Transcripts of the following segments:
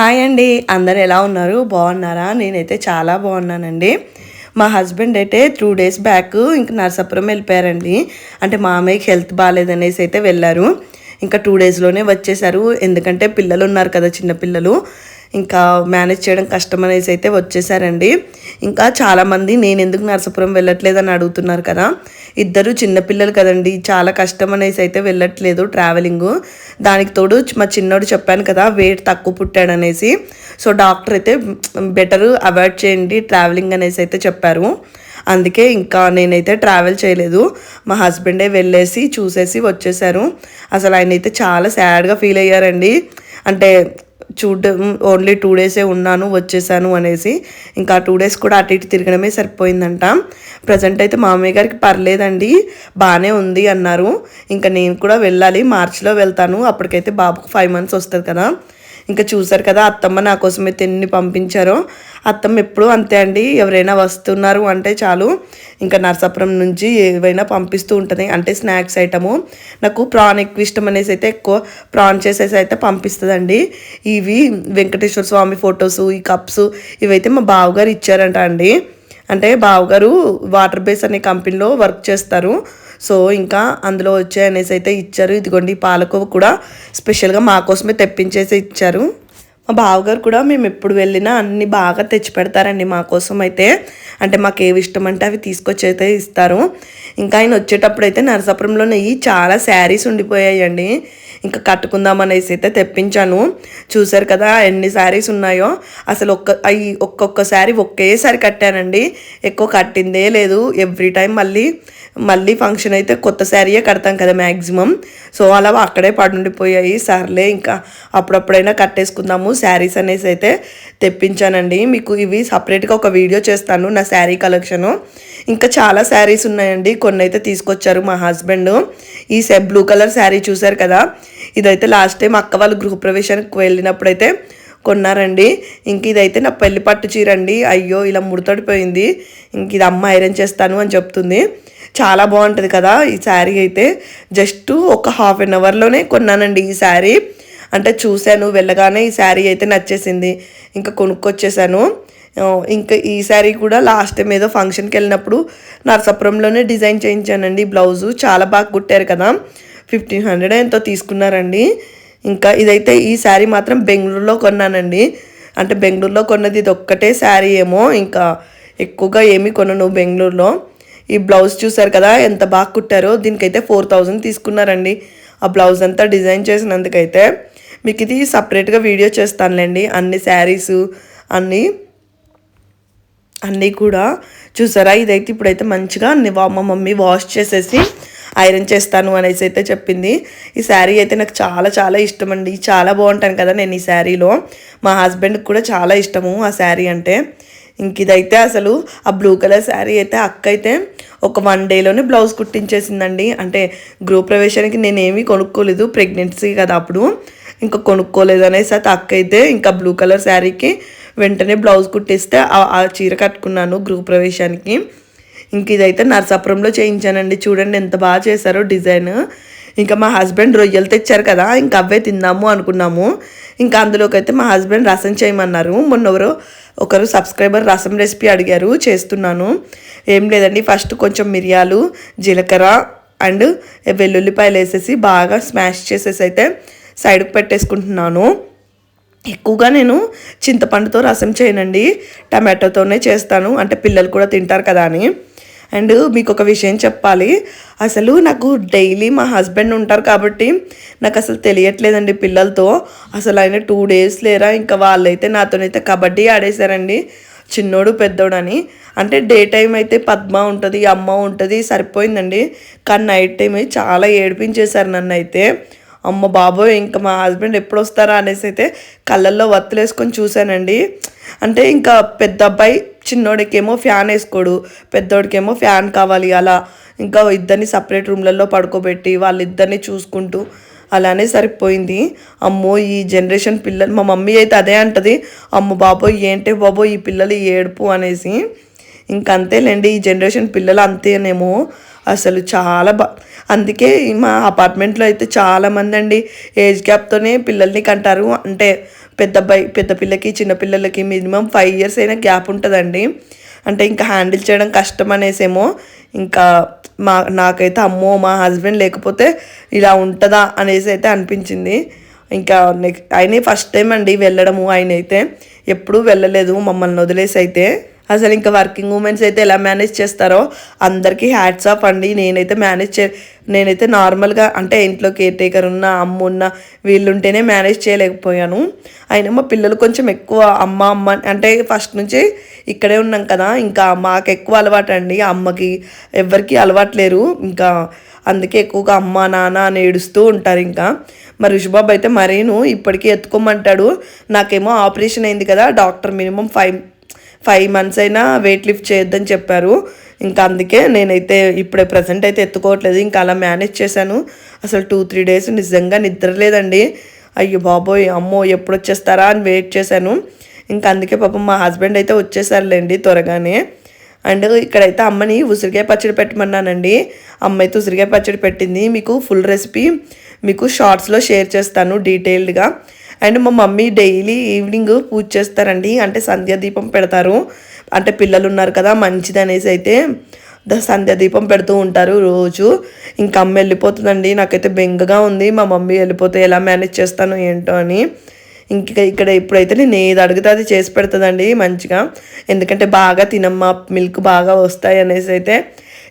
Hi అండి. అందరు ఎలా ఉన్నారు? బాగున్నారా? నేనైతే చాలా బాగున్నానండి. మా హస్బెండ్ అయితే టూ డేస్ బ్యాక్ ఇంక నరసాపురం వెళ్ళిపోయారండి. అంటే మామయ్యకి హెల్త్ బాగాలేదనేసి అయితే వెళ్ళారు. ఇంకా టూ డేస్లోనే వచ్చేసారు. ఎందుకంటే పిల్లలు ఉన్నారు కదా చిన్న పిల్లలు. ఇంకా మేనేజ్ చేయడం కష్టం అనేసి అయితే వచ్చేసారండి. ఇంకా చాలామంది నేను ఎందుకు నరసాపురం వెళ్ళట్లేదని అడుగుతున్నారు కదా. ఇద్దరు చిన్నపిల్లలు కదండి చాలా కష్టం అనేసి అయితే వెళ్ళట్లేదు ట్రావెలింగ్ దానికి తోడు మా చిన్నోడు చెప్పాను కదా వెయిట్ తక్కువ పుట్టాడు అనేసి సో డాక్టర్ అయితే బెటర్ అవాయిడ్ చేయండి ట్రావెలింగ్ అనేసి అయితే చెప్పారు. అందుకే ఇంకా నేనైతే ట్రావెల్ చేయలేదు. మా హస్బెండే వెళ్ళేసి చూసేసి వచ్చేసారు. అసలు ఆయన అయితే చాలా సాడ్గా ఫీల్ అయ్యారండి. అంటే చూడడం ఓన్లీ టూ డేసే ఉన్నాను వచ్చేసాను అనేసి ఇంకా టూ డేస్ కూడా అటు ఇటు తిరగడమే సరిపోయిందంట. ప్రజెంట్ అయితే మామయ్య గారికి పర్లేదండి బాగానే ఉంది అన్నారు. ఇంకా నేను కూడా వెళ్ళాలి మార్చిలో వెళ్తాను అప్పటికైతే బాబుకు ఫైవ్ మంత్స్ వస్తుంది కదా. ఇంకా చూసారు కదా అత్తమ్మ నా కోసం అయితే ఎన్ని పంపించారో. అత్తమ్మ ఎప్పుడు అంతే అండి. ఎవరైనా వస్తున్నారు అంటే చాలు. ఇంకా నరసాపురం నుంచి ఏవైనా పంపిస్తూ ఉంటుంది. అంటే స్నాక్స్ ఐటము. నాకు ప్రాన్ ఎక్కువ ఇష్టం అనేసి అయితే ఎక్కువ ప్రాన్ చేసేసి అయితే పంపిస్తుందండి. ఇవి వెంకటేశ్వర స్వామి ఫొటోస్ ఈ కప్స్ ఇవైతే మా బావగారు ఇచ్చారంట అండి. అంటే బావగారు వాటర్ బేస్ అనే కంపెనీలో వర్క్ చేస్తారు. సో ఇంకా అందులో వచ్చాయి అనేసి అయితే ఇచ్చారు. ఇదిగోండి పాలకోవ కూడా స్పెషల్గా మా కోసమే తెప్పించేసి ఇచ్చారు. మా బావగారు కూడా మేము ఎప్పుడు వెళ్ళినా అన్ని బాగా తెచ్చి పెడతారండి మా కోసం అయితే. అంటే మాకు ఏవి ఇష్టం అంటే అవి తీసుకొచ్చి అయితే ఇస్తారు. ఇంకా ఆయన వచ్చేటప్పుడు అయితే నరసాపురంలో నెయ్యి చాలా శారీస్ ఉండిపోయాయండి. ఇంకా కట్టుకుందాం అనేసి అయితే తెప్పించాను. చూసారు కదా ఎన్ని శారీస్ ఉన్నాయో. అసలు ఒక్క అవి ఒక్కొక్క శారీ ఒకేసారి కట్టానండి. ఎక్కువ కట్టిందే లేదు. ఎవ్రీ టైం మళ్ళీ మళ్ళీ ఫంక్షన్ అయితే కొత్త శారీయే కడతాం కదా మ్యాక్సిమం సో అలా అక్కడే పడుండిపోయాయి. సర్లే ఇంకా అప్పుడప్పుడైనా కట్టేసుకుందాము. శారీస్ అనేసి అయితే తెప్పించానండి. మీకు ఇవి సపరేట్గా ఒక వీడియో చేస్తాను నా శారీ కలెక్షను ఇంకా చాలా శారీస్ ఉన్నాయండి. కొన్ని అయితే తీసుకొచ్చారు మా హస్బెండ్ ఈ సె బ్లూ కలర్ శారీ చూసారు కదా? ఇదైతే లాస్ట్ టైం అక్క వాళ్ళు గృహప్రవేశానికి వెళ్ళినప్పుడైతే కొన్నారండి. ఇంక ఇదైతే నా పెళ్ళి పట్టు చీర అండి. అయ్యో ఇలా ముడతడిపోయింది. ఇంక ఇది అమ్మ ఐరన్ చేస్తాను అని చెప్తుంది. చాలా బాగుంటుంది కదా ఈ శారీ అయితే. జస్ట్ ఒక హాఫ్ అన్ అవర్లోనే కొన్నానండి ఈ శారీ. అంటే చూశాను వెళ్ళగానే ఈ శారీ అయితే నచ్చేసింది. ఇంకా కొనుక్కొచ్చేసాను. ఇంకా ఈ శారీ కూడా లాస్ట్ టైం ఏదో ఫంక్షన్కి వెళ్ళినప్పుడు నరసాపురంలోనే డిజైన్ చేయించానండి. బ్లౌజు చాలా బాగా కుట్టారు కదా. ఫిఫ్టీన్ హండ్రెడ్ ఎంతో తీసుకున్నారండి. ఇంకా ఇదైతే ఈ శారీ మాత్రం బెంగళూరులో కొన్నానండి. అంటే బెంగళూరులో కొన్నది ఇది ఒక్కటే శారీ ఏమో. ఇంకా ఎక్కువగా ఏమీ కొనను బెంగళూరులో. ఈ బ్లౌజ్ చూసారు కదా ఎంత బాగా కుట్టారో దీనికైతే ఫోర్ థౌజండ్ తీసుకున్నారండి. ఆ బ్లౌజ్ అంతా డిజైన్ చేసినందుకైతే మీకు ఇది సపరేట్గా వీడియో చేస్తానులేండి. అన్ని శారీస్ అన్నీ అన్నీ కూడా చూసారా? ఇదైతే ఇప్పుడైతే మంచిగా ని- మా మమ్మీ వాష్ చేసేసి ఐరన్ చేస్తాను అనేసి అయితే చెప్పింది. ఈ శారీ అయితే నాకు చాలా చాలా ఇష్టం అండి చాలా బాగుంటాను కదా నేను ఈ శారీలో. మా హస్బెండ్కి కూడా చాలా ఇష్టము ఆ శారీ అంటే. ఇంక ఇదైతే అసలు ఆ బ్లూ కలర్ శారీ అయితే అక్క అయితే ఒక వన్ డేలోనే బ్లౌజ్ కుట్టించేసిందండి. అంటే గృహప్రవేశానికి నేనేమీ కొనుక్కోలేదు. ప్రెగ్నెన్సీ కదా అప్పుడు. ఇంకా కొనుక్కోలేదు అనేసి అయితే అక్క అయితే ఇంకా బ్లూ కలర్ శారీకి వెంటనే బ్లౌజ్ కుట్టిస్తే ఆ- చీర కట్టుకున్నాను గృహప్రవేశానికి ఇంక ఇదైతే నర్సాపురంలో చేయించానండి. చూడండి ఎంత బాగా చేశారో డిజైన్. ఇంకా మా హస్బెండ్ రొయ్యలు తెచ్చారు కదా ఇంకా అవే తిందాము అనుకున్నాము. ఇంకా అందులోకి అయితే మా హస్బెండ్ రసం చేయమన్నారు. మొన్న ఒకరు సబ్స్క్రైబర్ రసం రెసిపీ అడిగారు చేస్తున్నాను. ఏం లేదండి ఫస్ట్ కొంచెం మిరియాలు జీలకర్ర అండ్ వెల్లుల్లిపాయలు వేసేసి బాగా స్మాష్ చేసేసి అయితే సైడ్కి పెట్టేసుకుంటున్నాను. ఎక్కువగా నేను చింతపండుతో రసం చేయనండి టమాటోతోనే చేస్తాను. అంటే పిల్లలు కూడా తింటారు కదా అని. అండ్ మీకు ఒక విషయం చెప్పాలి. అసలు నాకు డైలీ మా హస్బెండ్ ఉంటారు కాబట్టి నాకు అసలు తెలియట్లేదండి పిల్లలతో. అసలు ఆయన టూ డేస్ లేరా ఇంకా వాళ్ళైతే నాతోనైతే కబడ్డీ ఆడేశారండి. చిన్నోడు పెద్దోడని. అంటే డే టైం అయితే పద్మ ఉంటుంది అమ్మ ఉంటుంది సరిపోయిందండి. కానీ నైట్ టైం చాలా ఏడిపించేశారు నన్ను అయితే అమ్మ బాబోయ్ ఇంకా మా హస్బెండ్ ఎప్పుడు వస్తారా అనేసి అయితే కళ్ళల్లో వత్తులేసుకొని చూశానండి. అంటే ఇంకా పెద్ద అబ్బాయి చిన్నోడికేమో ఫ్యాన్ వేసుకోడు పెద్దోడికేమో ఫ్యాన్ కావాలి అలా ఇంకా ఇద్దరిని సపరేట్ రూమ్లలో పడుకోబెట్టి వాళ్ళిద్దరిని చూసుకుంటూ అలానే సరిపోయింది. అమ్మో ఈ జనరేషన్ పిల్లలు మా మమ్మీ అయితే అదే అంటది అమ్మ బాబోయ్ ఏంటి బాబో ఈ పిల్లలు ఈ ఏడుపు అనేసి. ఇంకంతేలేండి ఈ జనరేషన్ పిల్లలు అంతేనేమో. అసలు చాలా బా అందుకే మా అపార్ట్మెంట్లో అయితే చాలామంది అండి ఏజ్ గ్యాప్తోనే పిల్లల్ని కంటారు. అంటే పెద్ద అబ్బాయి పెద్ద పిల్లకి చిన్న పిల్లలకి మినిమం ఫైవ్ ఇయర్స్ అయినా గ్యాప్ ఉంటుందండి. అంటే ఇంకా హ్యాండిల్ చేయడం కష్టం అనేసేమో ఇంకా మా నాకైతే అమ్మో మా హస్బెండ్ లేకపోతే ఇలా ఉంటుందా అనేసి అయితే అనిపించింది. ఇంకా నెక్స్ట్ ఆయనే ఫస్ట్ టైం అండి వెళ్ళడము. ఆయన అయితే ఎప్పుడూ వెళ్ళలేదు మమ్మల్ని వదిలేసి అయితే. అసలు ఇంకా వర్కింగ్ ఉమెన్స్ అయితే ఎలా మేనేజ్ చేస్తారో అందరికీ హ్యాట్స్ ఆఫ్ అండి. నేనైతే మేనేజ్ చే నేనైతే నార్మల్గా అంటే ఇంట్లో కేర్ టేకర్ ఉన్న అమ్మ ఉన్న వీళ్ళుంటేనే మేనేజ్ చేయలేకపోయాను. అయినా మా పిల్లలు కొంచెం ఎక్కువ అమ్మ అమ్మ అంటే ఫస్ట్ నుంచి ఇక్కడే ఉన్నాం కదా ఇంకా మాకు ఎక్కువ అలవాటు అండి. అమ్మకి ఎవరికి అలవాటు లేరు. ఇంకా అందుకే ఎక్కువగా అమ్మ నాన్న అని ఏడుస్తూ ఉంటారు ఇంకా. మరి ఋషిబాబు అయితే మరీను ఇప్పటికీ ఎత్తుకోమంటాడు. నాకేమో ఆపరేషన్ అయింది కదా doctor minimum five five months అయినా వెయిట్ లిఫ్ట్ చేయొద్దని చెప్పారు. ఇంకా అందుకే నేనైతే ఇప్పుడే ప్రజెంట్ అయితే ఎత్తుకోవట్లేదు. ఇంకా అలా మేనేజ్ చేశాను. అసలు టూ త్రీ డేస్ నిజంగా నిద్ర లేదండి అయ్యో బాబోయ్ అమ్మో ఎప్పుడు వచ్చేస్తారా అని వెయిట్ చేశాను. ఇంకా అందుకే పాపం మా హస్బెండ్ అయితే వచ్చేసారులేండి త్వరగానే. అండ్ ఇక్కడైతే అమ్మని ఉసిరికాయ పచ్చడి పెట్టమన్నానండి. అమ్మ అయితే ఉసిరికాయ పచ్చడి పెట్టింది. మీకు ఫుల్ రెసిపీ మీకు షార్ట్స్లో షేర్ చేస్తాను డీటెయిల్డ్గా అండ్ మా మమ్మీ డైలీ ఈవినింగ్ పూజ చేస్తారండి. అంటే సంధ్యా దీపం పెడతారు. అంటే పిల్లలు ఉన్నారు కదా మంచిది అనేసి అయితే ద- సంధ్యా దీపం పెడుతూ ఉంటారు రోజు. ఇంకా అమ్మ వెళ్ళిపోతుందండి. నాకైతే బెంగగా ఉంది. మా మమ్మీ వెళ్ళిపోతే ఎలా మేనేజ్ చేస్తాను ఏంటో అని. ఇంకా ఇక్కడ ఇప్పుడైతే నేను ఏది అడిగితే అది చేసి పెడుతుందండి మంచిగా. ఎందుకంటే బాగా తినమ్మా మిల్క్ బాగా వస్తాయి అనేసి అయితే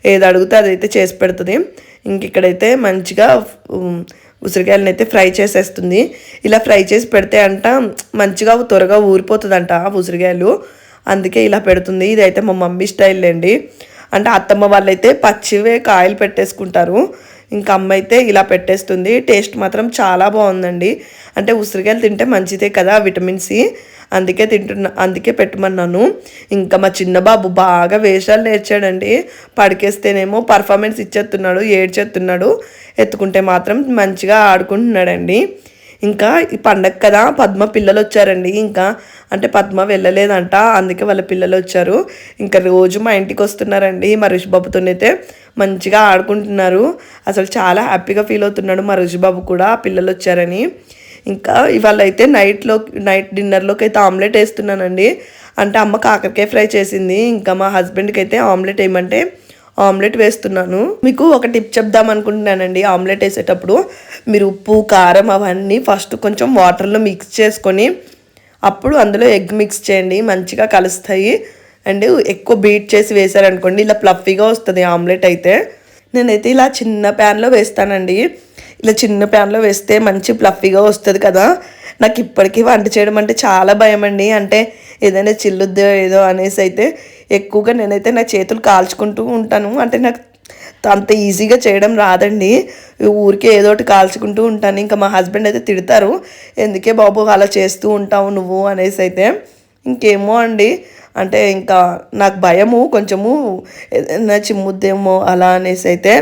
ఏది అడిగితే అదైతే చేసి పెడుతుంది. ఇంక ఇక్కడైతే మంచిగా ఉసిరికాయలను అయితే ఫ్రై చేసేస్తుంది. ఇలా ఫ్రై చేసి పెడితే అంట మంచిగా త్వరగా ఊరిపోతుందంట ఆ ఉసిరికాయలు. అందుకే ఇలా పెడుతుంది. ఇదైతే మా మమ్మీ స్టైల్ అండి. అంటే అత్తమ్మ వాళ్ళైతే పచ్చివే కాయలు పెట్టేసుకుంటారు. ఇంకా అమ్మ అయితే ఇలా పెట్టేస్తుంది. టేస్ట్ మాత్రం చాలా బాగుందండి. అంటే ఉసిరికాయలు తింటే మంచిదే కదా విటమిన్ సి. అందుకే తింటున్నా అందుకే పెట్టమన్నాను. ఇంకా మా చిన్న బాబు బాగా వేషాలు నేర్చాడండి. పడికేస్తేనేమో పర్ఫార్మెన్స్ ఇచ్చేస్తున్నాడు ఏడ్చేస్తున్నాడు. ఎత్తుకుంటే మాత్రం మంచిగా ఆడుకుంటున్నాడండి. ఇంకా ఈ పండగ కదా పద్మ పిల్లలు వచ్చారండి ఇంకా అంటే పద్మ వెళ్ళలేదంట అందుకే వాళ్ళ పిల్లలు వచ్చారు ఇంకా రోజు మా ఇంటికి వస్తున్నారండి మా ఋషిబాబుతోనైతే మంచిగా ఆడుకుంటున్నారు. అసలు చాలా హ్యాపీగా ఫీల్ అవుతున్నాడు మా ఋషిబాబు కూడా పిల్లలు వచ్చారని ఇంకా ఇవాళ అయితే నైట్లో నైట్ డిన్నర్లోకి అయితే ఆమ్లెట్ వేస్తున్నానండి. అంటే అమ్మ కాకరకాయ ఫ్రై చేసింది. ఇంకా మా హస్బెండ్కి అయితే ఆమ్లెట్ వేయమంటే ఆమ్లెట్ వేస్తున్నాను. మీకు ఒక టిప్ చెప్దాం అనుకుంటున్నానండి ఆమ్లెట్ వేసేటప్పుడు. మీరు ఉప్పు కారం అవన్నీ ఫస్ట్ కొంచెం వాటర్లో మిక్స్ చేసుకొని అప్పుడు అందులో ఎగ్ మిక్స్ చేయండి. మంచిగా కలుస్తాయి. అండ్ ఎక్కువ బీట్ చేసి వేసారనుకోండి ఇలా ప్లఫీగా వస్తుంది ఆమ్లెట్ అయితే. నేనైతే ఇలా చిన్న ప్యాన్లో వేస్తానండి. ఇలా చిన్న ప్యాన్లో వేస్తే మంచి ప్లఫీగా వస్తుంది కదా. నాకు ఇప్పటికీ వంట చేయడం అంటే చాలా భయం అండి అంటే ఏదైనా చిల్లుద్దో ఏదో అనేసి అయితే ఎక్కువగా నేనైతే నా చేతులు కాల్చుకుంటూ ఉంటాను. అంటే నాకు అంత ఈజీగా చేయడం రాదండి. ఊరికే ఏదో ఒకటి కాల్చుకుంటూ ఉంటాను. ఇంకా మా హస్బెండ్ అయితే తిడతారు. ఎందుకే బాబు అలా చేస్తూ ఉంటావు నువ్వు? అనేసి అయితే. ఇంకేమో అండి. అంటే ఇంకా నాకు భయము కొంచెము ఏదైనా చిమ్ముద్దేమో అలా అనేసి అయితే.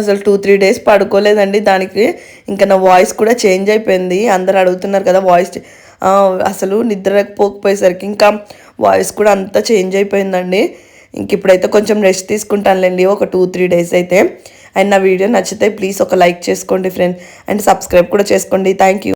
అసలు టూ త్రీ డేస్ పడుకోలేదండి. దానికి ఇంకా నా వాయిస్ కూడా చేంజ్ అయిపోయింది. అందరు అడుగుతున్నారు కదా వాయిస్ అసలు నిద్రపోకపోయేసరికి ఇంకా వాయిస్ కూడా అంతా చేంజ్ అయిపోయిందండి. ఇంక ఇప్పుడైతే కొంచెం రెస్ట్ తీసుకుంటానులేండి ఒక టూ త్రీ డేస్ అయితే. అండ్ నా వీడియో నచ్చితే ప్లీజ్ ఒక లైక్ చేసుకోండి ఫ్రెండ్ అండ్ సబ్స్క్రైబ్ కూడా చేసుకోండి. Thank you